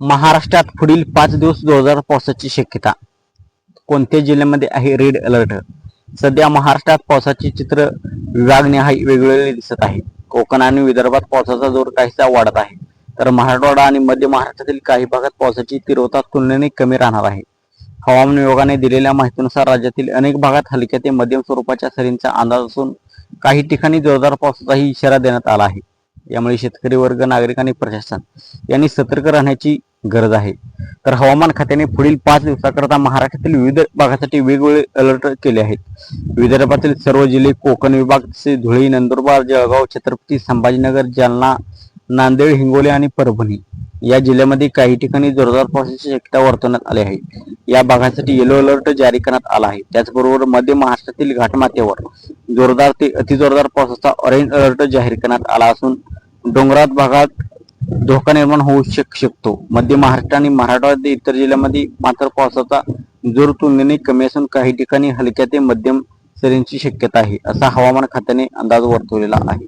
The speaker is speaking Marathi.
महाराष्ट्रात पुढील पाच दिवस जोरदार पावसाची शक्यता. कोणत्या जिल्ह्यामध्ये आहे रेड अलर्ट सध्या महाराष्ट्रात पावसाचे चित्र विभागनिहाय वेगवेगळे दिसत आहे. कोकण आणि विदर्भात पावसाचा जोर काहीसा वाढत आहे. तर मराठवाडा आणि मध्य महाराष्ट्रातील काही भागात पावसाची तीव्रता तुलनेने कमी राहणार आहे. हवामान विभागाने दिलेल्या माहितीनुसार राज्यातील अनेक भागात हलक्या ते मध्यम स्वरूपाच्या सरींचा अंदाज असून काही ठिकाणी जोरदार पावसाचाही इशारा देण्यात आला आहे. यामुळे शेतकरी वर्ग नागरिक आणि प्रशासन यांनी सतर्क राहण्याची गरज आहे. तर हवामान खात्याने पुढील पाच दिवसाकरता महाराष्ट्रातील विविध भागासाठी वेगवेगळे अलर्ट केले आहेत. विदर्भातील सर्व जिल्हे कोकण विभाग तसेच धुळे नंदुरबार जळगाव छत्रपती संभाजीनगर जालना नांदेड हिंगोली आणि परभणी या जिल्ह्यामध्ये काही ठिकाणी जोरदार पावसाची शक्यता वर्तवण्यात आली आहे. या भागासाठी येलो अलर्ट जारी करण्यात आला आहे. त्याचबरोबर मध्य महाराष्ट्रातील घाटमाथ्यावर जोरदार ते अतिजोरदार पावसाचा ऑरेंज अलर्ट जाहीर करण्यात आला असून डोंगरात भागात धोका निर्माण होऊ शक शकतो. मध्य महाराष्ट्र आणि मराठवाड्यातील इतर जिल्ह्यामध्ये मात्र पावसाचा जोर तुलनेने कमी असून काही ठिकाणी हलक्या ते मध्यम सरींची शक्यता आहे असा हवामान खात्याने अंदाज वर्तवलेला आहे.